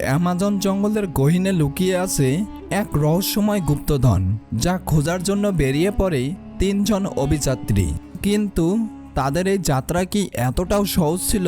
Amazon জঙ্গলের গহীনে লুকিয়ে আছে এক রহস্যময় গুপ্তধন, যা খোঁজার জন্য বেরিয়ে পড়ে তিনজন অভিযাত্রী। কিন্তু তাদের এই যাত্রা কি এতটাও সহজ ছিল?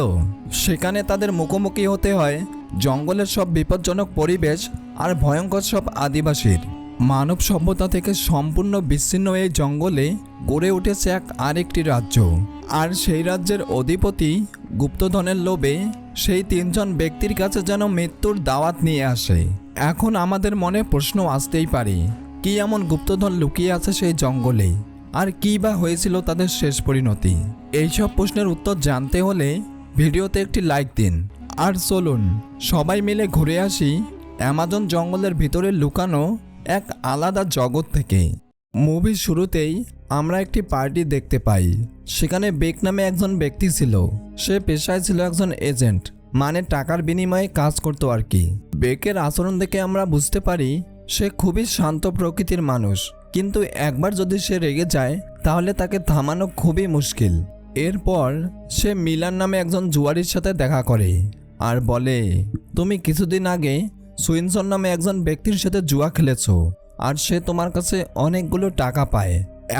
সেখানে তাদের মুখোমুখি হতে হয় জঙ্গলের সব বিপজ্জনক পরিবেশ আর ভয়ঙ্কর সব আদিবাসীর। মানব সভ্যতা থেকে সম্পূর্ণ বিচ্ছিন্ন এই জঙ্গলে গড়ে উঠেছে এক আরেকটি রাজ্য। আর সেই রাজ্যের অধিপতি গুপ্তধনের লোভে সেই তিনজন ব্যক্তির কাছে যেন মৃত্যুর দাওয়াত নিয়ে আসে। এখন আমাদের মনে প্রশ্ন আসতেই পারে, কি এমন গুপ্তধন লুকিয়ে আছে সেই জঙ্গলে? আর কী বা হয়েছিল তাদের শেষ পরিণতি? এইসব প্রশ্নের উত্তর জানতে হলে ভিডিওতে একটি লাইক দিন। আর চলুন, সবাই মিলে ঘুরে আসি অ্যামাজন জঙ্গলের ভিতরে লুকানো এক আলাদা জগৎ থেকে। মুভির শুরুতেই আমরা একটি পার্টি দেখতে পাই। সেখানে বেক নামে একজন ব্যক্তি ছিল। সে পেশায় ছিল একজন এজেন্ট মানে টাকার বিনিময়ে কাজ করতো আর কি। বেকের আচরণ দেখে আমরা বুঝতে পারি, সে খুবই শান্ত প্রকৃতির মানুষ। কিন্তু একবার যদি সে রেগে যায়, তাহলে তাকে থামানো খুবই মুশকিল। এরপর সে মিলান নামে একজন জুয়ারির সাথে দেখা করে আর বলে, তুমি কিছুদিন আগে সুইনসন নামে একজন ব্যক্তির সাথে জুয়া খেলেছো। আর সে তোমার কাছে অনেকগুলো টাকা পায়।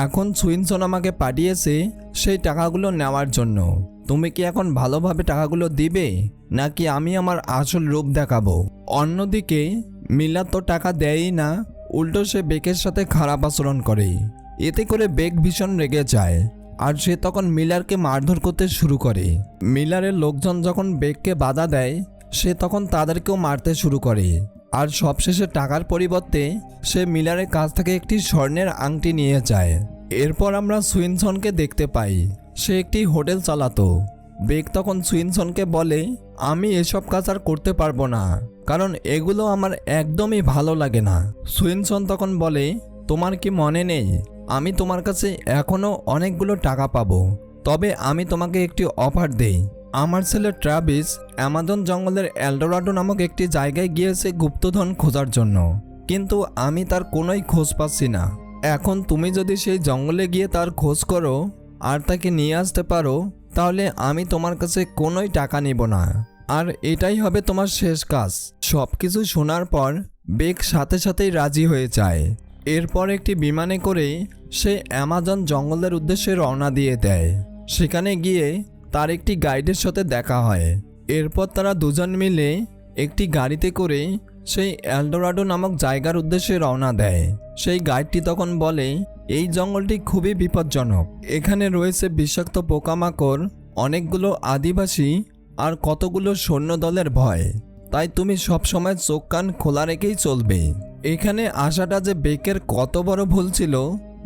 এখন সুইনসন আমাকে পাঠিয়েছে সেই টাকাগুলো নেওয়ার জন্য। তুমি কি এখন ভালোভাবে টাকাগুলো দিবে? নাকি আমি আমার আসল রূপ দেখাবো? অন্যদিকে, মিলা তো টাকা দেয়ই না, উল্টো সে বেকের সাথে খারাপ আচরণ করে। এতে করে বেক ভীষণ রেগে যায়, আর সে তখন মিলারকে মারধর করতে শুরু করে। মিলারের লোকজন যখন বেগকে বাধা দেয়, সে তখন তাদেরকেও মারতে শুরু করে। আর সবশেষে টাকার পরিবর্তে সে মিলারের কাছ থেকে একটি স্বর্ণের আংটি নিয়ে যায়। এরপর আমরা সুইনসনকে দেখতে পাই। সে একটি হোটেল চালাতো। বেক তখন সুইনসনকে বলে, আমি এসব কাজ আর করতে পারব না, কারণ এগুলো আমার একদমই ভালো লাগে না। সুইনসন তখন বলে, তোমার কি মনে নেই? আমি তোমার কাছে এখনও অনেকগুলো টাকা পাবো। তবে আমি তোমাকে একটি অফার দেই। আমার ছেলে ট্রাভিস অ্যামাজন জঙ্গলের এলডোরাডো নামক একটি জায়গায় গিয়েছে গুপ্তধন খোঁজার জন্য। কিন্তু আমি তার কোনোই খোঁজ পাচ্ছি না। এখন তুমি যদি সেই জঙ্গলে গিয়ে তার খোঁজ করো আর তাকে নিয়ে আসতে পারো, তাহলে আমি তোমার কাছে কোনোই টাকা নিব না। আর এটাই হবে তোমার শেষ কাজ। সব কিছু শোনার পর বেগ সাথে সাথেই রাজি হয়ে যায়। এরপর একটি বিমানে করে সে অ্যামাজন জঙ্গলের উদ্দেশ্যে রওনা দিয়ে দেয়। সেখানে গিয়ে তার একটি গাইডের সাথে দেখা হয়। এরপর তারা দুজন মিলে একটি গাড়িতে করে সেই এলডোরাডো নামক জায়গার উদ্দেশ্যে রওনা দেয়। সেই গাইডটি তখন বলে, এই জঙ্গলটি খুবই বিপজ্জনক। এখানে রয়েছে বিষাক্ত পোকামাকড়, অনেকগুলো আদিবাসী আর কতগুলো সৈন্যদলের ভয়। তাই তুমি সবসময় চোখ কান খোলা রেখেই চলবে। এখানে আসাটা যে বেকের কত বড় ভুল ছিল,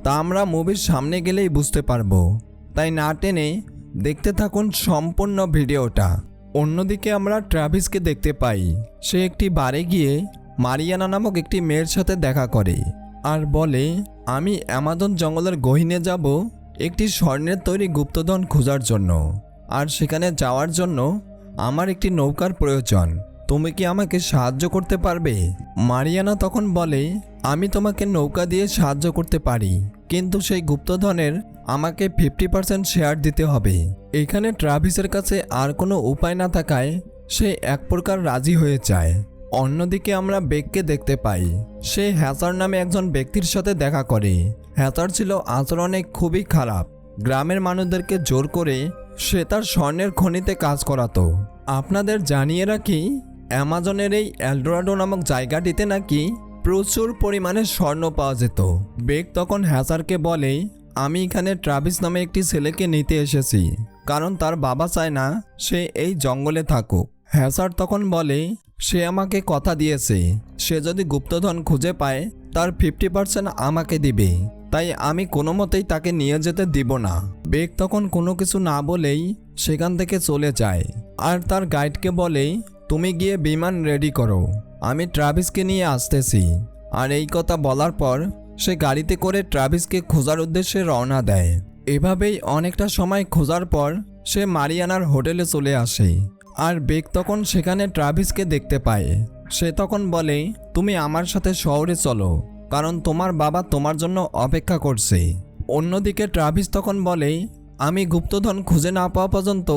তা আমরা মুভির সামনে গেলেই বুঝতে পারব। তাই না টেনে দেখতে থাকুন সম্পূর্ণ ভিডিওটা। অন্যদিকে আমরা ট্রাভিসকে দেখতে পাই। সে একটি বারে গিয়ে মারিয়ানা নামক একটি মেয়ের সাথে দেখা করে আর বলে, আমি অ্যামাজন জঙ্গলের গহীনে যাব একটি স্বর্ণের তৈরি গুপ্তধন খোঁজার জন্য। আর সেখানে যাওয়ার জন্য আমার একটি নৌকার প্রয়োজন। তুমি কি আমাকে সাহায্য করতে পারবে? মারিয়ানা তখন বলে, আমি তোমাকে নৌকা দিয়ে সাহায্য করতে পারি। কিন্তু সেই গুপ্তধনের আমাকে ফিফটি পার্সেন্ট শেয়ার দিতে হবে। এখানে ট্রাভিসের কাছে আর কোনো উপায় না থাকায় সে এক প্রকার রাজি হয়ে যায়। অন্যদিকে আমরা বেগকে দেখতে পাই। সে হ্যাচার নামে একজন ব্যক্তির সাথে দেখা করে। হ্যাচার ছিল আচরণে খুবই খারাপ। গ্রামের মানুষদেরকে জোর করে সে তার স্বর্ণের খনিতে কাজ করাতো। আপনাদের জানিয়ে রাখি, অ্যামাজনের এই এলডোরাডো নামক জায়গাটিতে নাকি প্রচুর পরিমাণে স্বর্ণ পাওয়া যেত। বেগ তখন হ্যাচারকে বলে আমি এখানে ট্রাভিস নামে একটি ছেলেকে নিতে এসেছি, কারণ তার বাবা চায় না সে এই জঙ্গলে থাকুক। হ্যাচার তখন বলে, সে আমাকে কথা দিয়েছে, সে যদি গুপ্তধন খুঁজে পায়, তার ফিফটি পার্সেন্ট আমাকে দিবে। তাই আমি কোনো মতেই তাকে নিয়ে যেতে দিব না। বেগ তখন কোনো কিছু না বলেই সেখান থেকে চলে যায়। আর তার গাইডকে বলে, তুমি গিয়ে বিমান রেডি করো। আমি ট্রাভিসকে নিয়ে আসতেছি। আর এই কথা বলার পর সে গাড়িতে করে ট্রাভিসকে খোঁজার উদ্দেশ্যে রওনা দেয়। এভাবেই অনেকটা সময় খোঁজার পর সে মারিয়ানার হোটেলে চলে আসে আর বেগ তখন সেখানে ট্রাভিসকে দেখতে পায়। সে তখন বলে, তুমি আমার সাথে শহরে চলো, কারণ তোমার বাবা তোমার জন্য অপেক্ষা করছে। অন্যদিকে ট্রাভিস তখন বলে, আমি গুপ্তধন খুঁজে না পাওয়া পর্যন্ত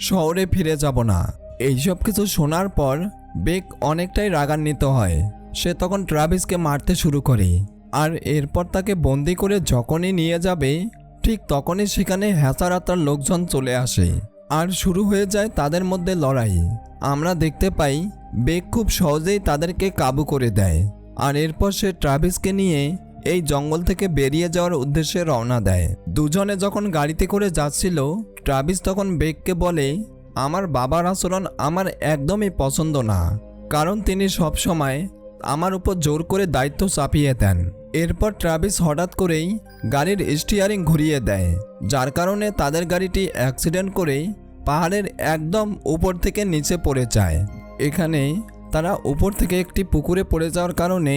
শহরে ফিরে যাব না। এইসব কিছু শোনার পর বেক অনেকটাই রাগান্বিত হয়। সে তখন ট্রাভিসকে মারতে শুরু করে। আর এরপর তাকে বন্দি করে যখনই নিয়ে যাবে, ঠিক তখনই সেখানে হ্যাঁচারাতার লোকজন চলে আসে। আর শুরু হয়ে যায় তাদের মধ্যে লড়াই। আমরা দেখতে পাই, বেগ খুব সহজেই তাদেরকে কাবু করে দেয়। আর এরপর সে ট্রাভিসকে নিয়ে এই জঙ্গল থেকে বেরিয়ে যাওয়ার উদ্দেশ্যে রওনা দেয়। দুজনে যখন গাড়িতে করে যাচ্ছিল, ট্রাভিস তখন বেগকে বলে, আমার বাবার আচরণ আমার একদমই পছন্দ না। কারণ তিনি সব সময় আমার উপর জোর করে দায়িত্ব চাপিয়ে দেন। এরপর ট্রাভিস হঠাৎ করেই গাড়ির স্টিয়ারিং ঘুরিয়ে দেয়, যার কারণে তাদের গাড়িটি অ্যাক্সিডেন্ট করে পাহাড়ের একদম উপর থেকে নিচে পড়ে যায়। এখানে তারা উপর থেকে একটি পুকুরে পড়ে যাওয়ার কারণে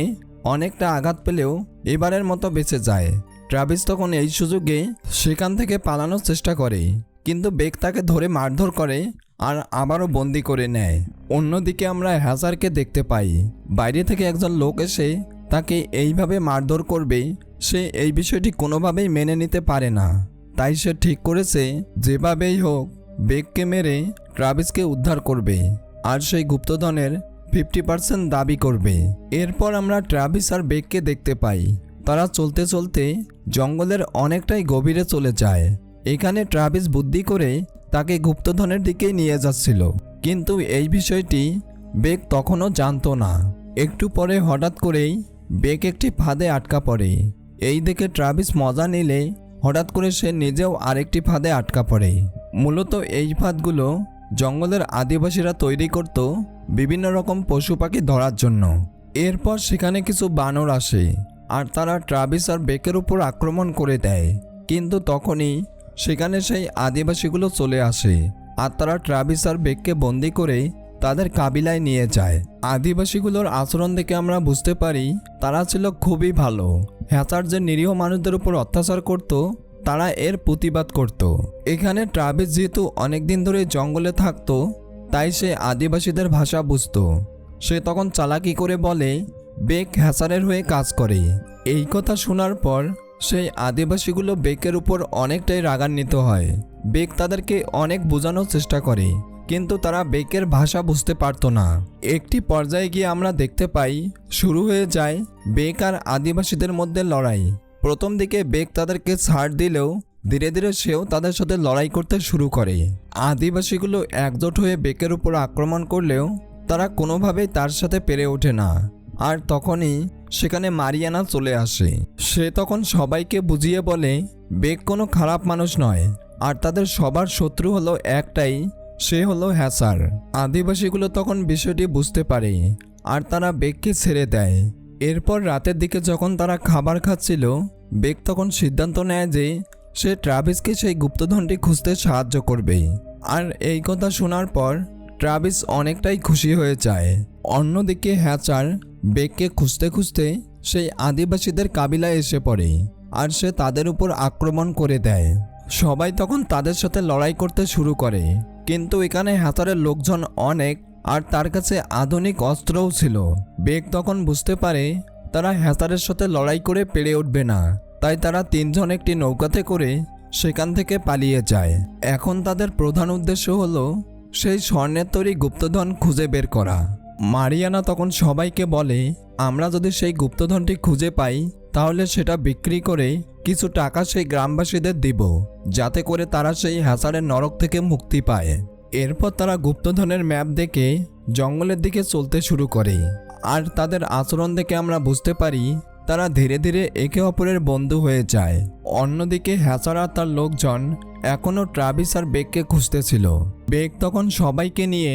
অনেকটা আঘাত পেলেও এবারের মতো বেঁচে যায়। ট্রাভিস তখন এই সুযোগে সেখান থেকে পালানোর চেষ্টা করে, কিন্তু বেগ তাকে ধরে মারধর করে আর আবারও বন্দি করে নেয়। অন্যদিকে আমরা হ্যাজারকে দেখতে পাই, বাইরে থেকে একজন লোক এসে তাকে এইভাবে মারধর করবে সে এই বিষয়টি কোনোভাবেই মেনে নিতে পারে না। তাই সে ঠিক করেছে, যেভাবেই হোক, বেগকে মেরে ট্রাভিসকে উদ্ধার করবে, আর সেই গুপ্তধনের ফিফটি পার্সেন্ট দাবি করবে। এরপর আমরা ট্রাভিস আর বেগকে দেখতে পাই। তারা চলতে চলতে জঙ্গলের অনেকটাই গভীরে চলে যায়। এখানে ট্রাভিস বুদ্ধি করে তাকে গুপ্তধনের দিকেই নিয়ে যাচ্ছিল। কিন্তু এই বিষয়টি বেগ তখনও জানতো না। একটু পরে হঠাৎ করেই বেগ একটি ফাঁদে আটকা পড়ে। এই দেখে ট্রাভিস মজা নিলে হঠাৎ করে সে নিজেও আরেকটি ফাঁদে আটকা পড়ে। মূলত এই ফাঁদগুলো জঙ্গলের আদিবাসীরা তৈরি করত বিভিন্ন রকম পশু পাখি ধরার জন্য। এরপর সেখানে কিছু বানর আসে আর তারা ট্রাভিস আর বেকের উপর আক্রমণ করে দেয়। কিন্তু তখনই সেখানে সেই আদিবাসীগুলো চলে আসে আর তারা ট্রাভিস আর বেককে বন্দি করে তাদের কাবিলায় নিয়ে যায়। আদিবাসীগুলোর আচরণ দেখে আমরা বুঝতে পারি, তারা ছিল খুবই ভালো। হ্যাচার যে নিরীহ মানুষদের উপর অত্যাচার করত, তারা এর প্রতিবাদ করত। এখানে ট্রাভিস যেহেতু অনেকদিন ধরে জঙ্গলে থাকতো, তাই সে আদিবাসীদের ভাষা বুঝতো। সে তখন চালাকি করে বলে, বেক হ্যাচারের হয়ে কাজ করে। এই কথা শোনার পর, সেই আদিবাসীগুলো বেকের উপর অনেকটাই রাগান্বিত হয়। বেক তাদেরকে অনেক বোঝানোর চেষ্টা করে। কিন্তু তারা বেকের ভাষা বুঝতে পারতো না। একটি পর্যায়ে গিয়ে আমরা দেখতে পাই, শুরু হয়ে যায় বেক আর আদিবাসীদের মধ্যে লড়াই। প্রথম দিকে বেক তাদেরকে ছাড় দিলেও ধীরে ধীরে সেও তাদের সাথে লড়াই করতে শুরু করে। আদিবাসীগুলো একজোট হয়ে বেকের উপর আক্রমণ করলেও তারা কোনোভাবেই তার সাথে পেরে ওঠে না। আর তখনই সেখানে মারিয়ানা চলে আসে। সে তখন সবাইকে বুঝিয়ে বলে বেগ কোনো খারাপ মানুষ নয়। আর তাদের সবার শত্রু হলো একটাই সে হলো হ্যাসার। আদিবাসীগুলো তখন বিষয়টি বুঝতে পারে আর তারা বেগকে ছেড়ে দেয়। এরপর রাতের দিকে যখন তারা খাবার খাচ্ছিল, বেগ তখন সিদ্ধান্ত নেয় যে সে ট্রাভিসকে সেই গুপ্তধনটি খুঁজতে সাহায্য করবে। আর এই কথা শোনার পর ট্রাভিস অনেকটাই খুশি হয়ে যায়। অন্যদিকে হ্যাচার বেগকে খুঁজতে খুঁজতে সেই আদিবাসীদের কাবিলায় এসে পড়ে আর সে তাদের উপর আক্রমণ করে দেয়। সবাই তখন তাদের সাথে লড়াই করতে শুরু করে। কিন্তু এখানে হ্যাচারের লোকজন অনেক, আর তার কাছে আধুনিক অস্ত্রও ছিল। বেগ তখন বুঝতে পারে, তারা হ্যাচারের সাথে লড়াই করে পেরে উঠবে না। তাই তারা তিনজন একটি নৌকাতে করে সেখান থেকে পালিয়ে যায়। এখন তাদের প্রধান উদ্দেশ্য হলো, সেই স্বর্ণের তৈরি গুপ্তধন খুঁজে বের করা। মারিয়ানা তখন সবাইকে বলে, আমরা যদি সেই গুপ্তধনটি খুঁজে পাই, তাহলে সেটা বিক্রি করে কিছু টাকা সেই গ্রামবাসীদের দিব, যাতে করে তারা সেই হ্যাসারের নরক থেকে মুক্তি পায়। এরপর তারা গুপ্তধনের ম্যাপ দেখে জঙ্গলের দিকে চলতে শুরু করে। আর তাদের আচরণ দেখে আমরা বুঝতে পারি, তারা ধীরে ধীরে একে অপরের বন্ধু হয়ে যায়। অন্যদিকে হ্যাচার আর তার লোকজন এখনও ট্রাভিস আর বেগকে খুঁজতেছিল। বেগ তখন সবাইকে নিয়ে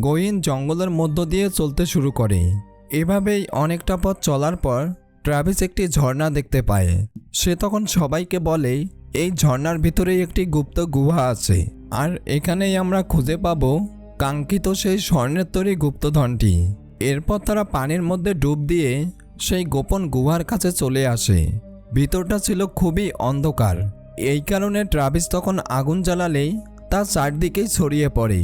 গহীন জঙ্গলের মধ্য দিয়ে চলতে শুরু করে। এভাবেই অনেকটা পথ চলার পর ট্রাভিস একটি ঝর্ণা দেখতে পায়। সে তখন সবাইকে বলে, এই ঝর্ণার ভিতরেই একটি গুপ্ত গুহা আছে। আর এখানেই আমরা খুঁজে পাবো কাঙ্ক্ষিত সেই স্বর্ণের তৈরি গুপ্তধনটি। এরপর তারা পানির মধ্যে ডুব দিয়ে সেই গোপন গুহার কাছে চলে আসে। ভিতরটা ছিল খুবই অন্ধকার। এই কারণে ট্রাভিস তখন আগুন জ্বালালেই তা চারদিকেই ছড়িয়ে পড়ে।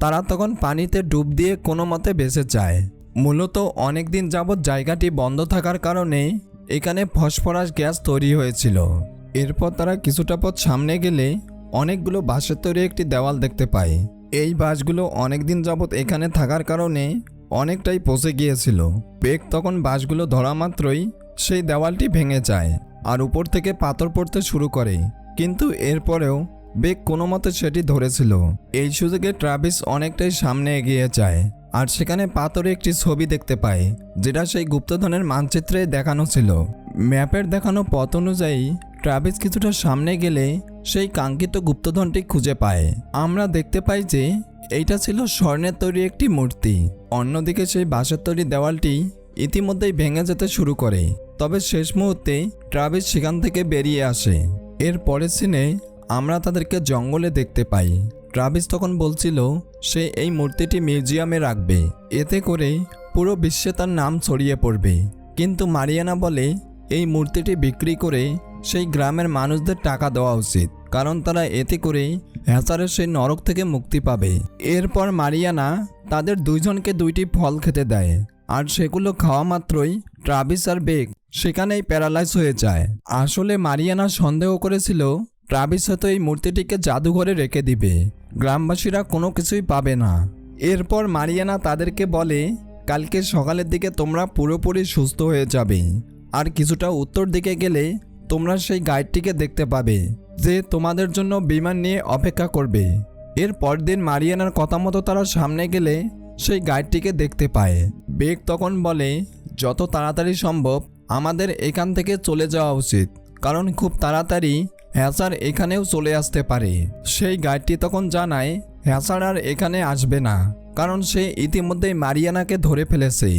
তারা তখন পানিতে ডুব দিয়ে কোনো মতে বেঁচে যায়। মূলত অনেক দিন যাবৎ জায়গাটি বন্ধ থাকার কারণে এখানে ফসফরাস গ্যাস তৈরি হয়েছিল। এরপর তারা কিছুটা পথ সামনে গেলে অনেকগুলো বাঁশের তৈরি একটি দেওয়াল দেখতে পায়। এই বাঁশগুলো অনেক দিন যাবৎ এখানে থাকার কারণে অনেকটাই পচে গিয়েছিল। বেগ তখন বাঁশগুলো ধরা মাত্রই সেই দেওয়ালটি ভেঙে যায় আর উপর থেকে পাথর পড়তে শুরু করে। কিন্তু এরপরেও বেগ কোনো মতে সেটি ধরেছিল। এই সুযোগে ট্রাভিস অনেকটাই সামনে এগিয়ে যায়, আর সেখানে পাথরে একটি ছবি দেখতে পায়, যেটা সেই গুপ্তধনের মানচিত্রে দেখানো ছিল। ম্যাপের দেখানো পথ অনুযায়ী, ট্রাভিস কিছুটা সামনে গেলে সেই কাঙ্ক্ষিত গুপ্তধনটি খুঁজে পায়। আমরা দেখতে পাই যে, এইটা ছিল স্বর্ণের তৈরি একটি মূর্তি। অন্যদিকে সেই বাঁশের তৈরি দেওয়ালটি ইতিমধ্যেই ভেঙে যেতে শুরু করে। তবে শেষ মুহূর্তে ট্রাভিস সেখান থেকে বেরিয়ে আসে। এর পরের সিনে আমরা তাদেরকে জঙ্গলে দেখতে পাই। ট্রাভিস তখন বলছিল, সে এই মূর্তিটি মিউজিয়ামে রাখবে। এতে করে পুরো বিশ্বে তার নাম ছড়িয়ে পড়বে। কিন্তু মারিয়ানা বলে, এই মূর্তিটি বিক্রি করে সেই গ্রামের মানুষদের টাকা দেওয়া উচিত, কারণ তারা এতে করে হ্যাচারের সেই নরক থেকে মুক্তি পাবে। এরপর মারিয়ানা তাদের দুইজনকে দুইটি ফল খেতে দেয়, আর সেগুলো খাওয়া মাত্রই ট্রাভিস আর বেগ সেখানেই প্যারালাইজ হয়ে যায়। আসলে মারিয়ানা সন্দেহ করেছিল ট্রাভিস হয়তো এই মূর্তিটিকে জাদুঘরে রেখে দিবে। গ্রামবাসীরা কোনো কিছুই পাবে না। এরপর মারিয়ানা তাদেরকে বলে, কালকে সকালের দিকে তোমরা পুরোপুরি সুস্থ হয়ে যাবে। আর কিছুটা উত্তর দিকে গেলে তোমরা সেই গাইডটিকে দেখতে পাবে, যে তোমাদের জন্য বিমান নিয়ে অপেক্ষা করবে। এর পরদিন মারিয়ানার কথা মতো তারা সামনে গেলে সেই গাইডটিকে দেখতে পায়। বেগ তখন বলে, যত তাড়াতাড়ি সম্ভব আমাদের এখান থেকে চলে যাওয়া উচিত, কারণ খুব তাড়াতাড়ি হ্যাসার এখানেও চলে আসতে পারে। সেই গাইডটি তখন জানায় হ্যাসার আর এখানে আসবে না, কারণ সে ইতিমধ্যেই মারিয়ানাকে ধরে ফেলেছে,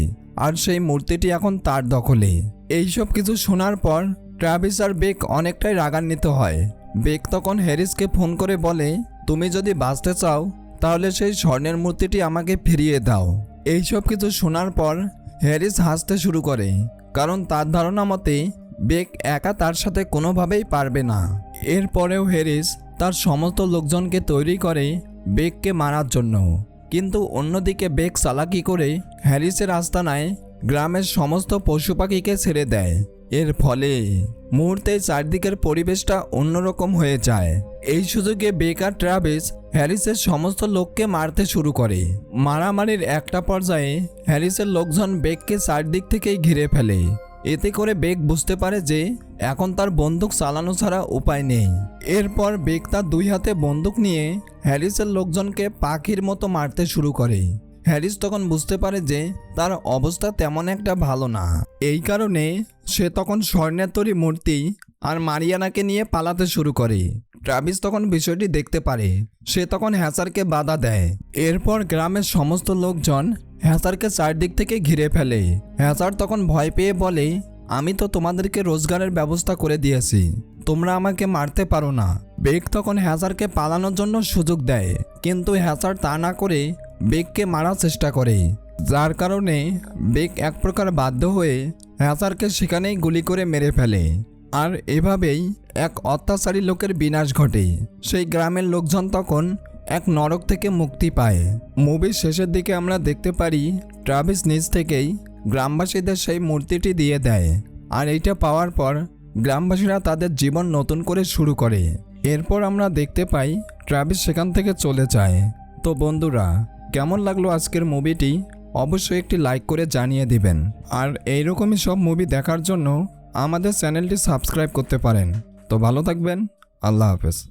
আর সেই মূর্তিটি এখন তার দখলে। এইসব কিছু শোনার পর ট্রাভিস আর বেক অনেকটাই রাগান্বিত হয়। বেক তখন হ্যারিসকে ফোন করে বলে, তুমি যদি বাঁচতে চাও, তাহলে সেই স্বর্ণের মূর্তিটি আমাকে ফিরিয়ে দাও। এইসব কিছু শোনার পর হ্যারিস হাসতে শুরু করে, কারণ তার ধারণা মতে বেক একা তার সাথে কোনোভাবেই পারবে না। এরপরেও হ্যারিস তার সমস্ত লোকজনকে তৈরি করে বেককে মারার জন্য। কিন্তু অন্যদিকে বেক চালাকি করে হ্যারিসের আস্তানায় গ্রামের সমস্ত পশু পাখিকে ছেড়ে দেয়। এর ফলে মুহূর্তে চারদিকের পরিবেশটা অন্যরকম হয়ে যায়। এই সুযোগে বেকার ট্রাভিস হ্যারিসের সমস্ত লোককে মারতে শুরু করে। মারামারির একটা পর্যায়ে হ্যারিসের লোকজন বেগকে চারদিক থেকেই ঘিরে ফেলে। এতে করে বেগ বুঝতে পারে যে এখন তার বন্দুক চালানো ছাড়া উপায় নেই। এরপর বেগ তার দুই হাতে বন্দুক নিয়ে হ্যারিসের লোকজনকে পাখির মতো মারতে শুরু করে। হ্যারিস তখন বুঝতে পারে যে তার অবস্থা তেমন একটা ভালো না। এই কারণে সে তখন স্বর্ণের তৈরি মূর্তি আর মারিয়ানাকে নিয়ে পালাতে শুরু করে। ট্রাভিস তখন বিষয়টি দেখতে পারে। সে তখন হ্যাসারকে বাধা দেয়। এরপর গ্রামের সমস্ত লোকজন হ্যাসারকে চারদিক থেকে ঘিরে ফেলে। হ্যাসার তখন ভয় পেয়ে বলে, আমি তো তোমাদেরকে রোজগারের ব্যবস্থা করে দিয়েছি। তোমরা আমাকে মারতে পারো না। বেগ তখন হ্যাসারকে পালানোর জন্য সুযোগ দেয়। কিন্তু হ্যাসার তা না করে বেগকে মারার চেষ্টা করে। যার কারণে বেগ এক প্রকার বাধ্য হয়ে হ্যাসারকে সেখানেই গুলি করে মেরে ফেলে। আর এভাবেই এক অত্যাচারী লোকের বিনাশ ঘটে। সেই গ্রামের লোকজন তখন এক নরক থেকে মুক্তি পায়। মুভির শেষের দিকে আমরা দেখতে পারি, ট্রাভিস নিজ থেকেই গ্রামবাসীদের সেই মূর্তিটি দিয়ে দেয়। আর এইটা পাওয়ার পর গ্রামবাসীরা তাদের জীবন নতুন করে শুরু করে। এরপর আমরা দেখতে পাই, ট্রাভিস সেখান থেকে চলে যায়। তো বন্ধুরা, কেমন লাগল আজকের মুভিটি? অবশ্যই একটি লাইক করে জানিয়ে দিবেন। আর এইরকমই সব মুভি দেখার জন্য আমাদের চ্যানেলটি সাবস্ক্রাইব করতে পারেন। তো ভালো থাকবেন, আল্লাহ হাফেজ।